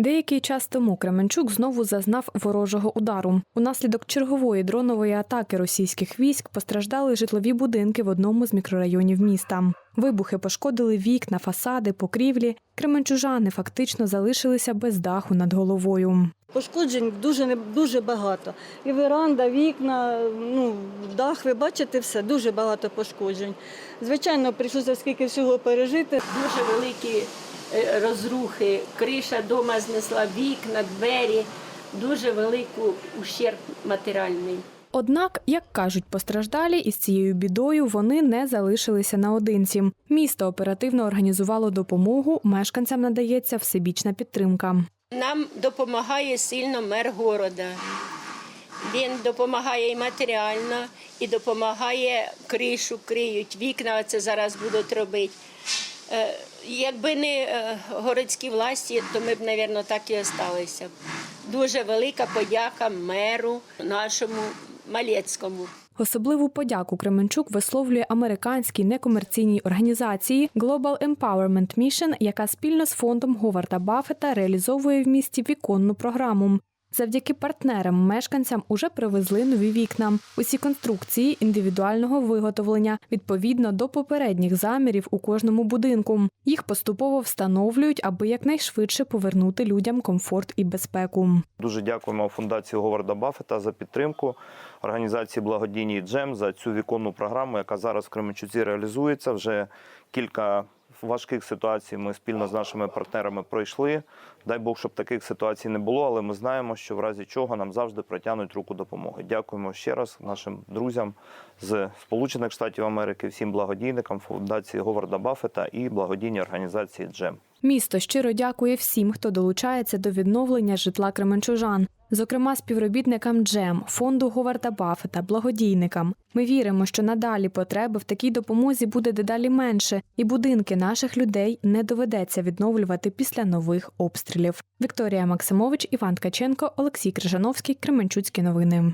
Деякий час тому Кременчук знову зазнав ворожого удару. Унаслідок чергової дронової атаки російських військ постраждали житлові будинки в одному з мікрорайонів міста. Вибухи пошкодили вікна, фасади, покрівлі. Кременчужани фактично залишилися без даху над головою. Пошкоджень дуже не дуже багато. І веранда, вікна, ну дах. Ви бачите все, дуже багато пошкоджень. Звичайно, прийшлося скільки всього пережити. дуже великі е, розрухи. Криша дома знесла вікна, двері, дуже велику ущерб матеріальний. Однак, як кажуть постраждалі, із цією бідою вони не залишилися наодинці. Місто оперативно організувало допомогу. Мешканцям надається всебічна підтримка. Нам допомагає сильно мер города. Він допомагає і матеріально, і допомагає кришу, криють, вікна це зараз будуть робити. Е, Якби не е, городські власті, то ми б, мабуть, так і залишилися. Дуже велика подяка меру нашому Малецькому. Особливу подяку Кременчук висловлює американській некомерційній організації Global Empowerment Mission, яка спільно з фондом Говарда Баффета реалізовує в місті віконну програму. Завдяки партнерам мешканцям уже привезли нові вікна. Усі конструкції індивідуального виготовлення відповідно до попередніх замірів у кожному будинку. Їх поступово встановлюють, аби якнайшвидше повернути людям комфорт і безпеку. Дуже дякуємо фундації Говарда Баффета за підтримку організації благодійній Джем за цю віконну програму, яка зараз в Кременчуці реалізується. Вже кілька важких ситуацій ми спільно з нашими партнерами пройшли. Дай Бог, щоб таких ситуацій не було, але ми знаємо, що в разі чого нам завжди протягнуть руку допомоги. Дякуємо ще раз нашим друзям з Сполучених Штатів Америки, всім благодійникам фундації Говарда Баффета і благодійній організації Джем. Місто щиро дякує всім, хто долучається до відновлення житла кременчужан, зокрема співробітникам Джем, фонду Говарда Баффета, благодійникам. Ми віримо, що надалі потреби в такій допомозі буде дедалі менше, і будинки наших людей не доведеться відновлювати після нових обстрілів. Вікторія Максимович, Іван Ткаченко, Олексій Крижановський, Кременчуцькі новини.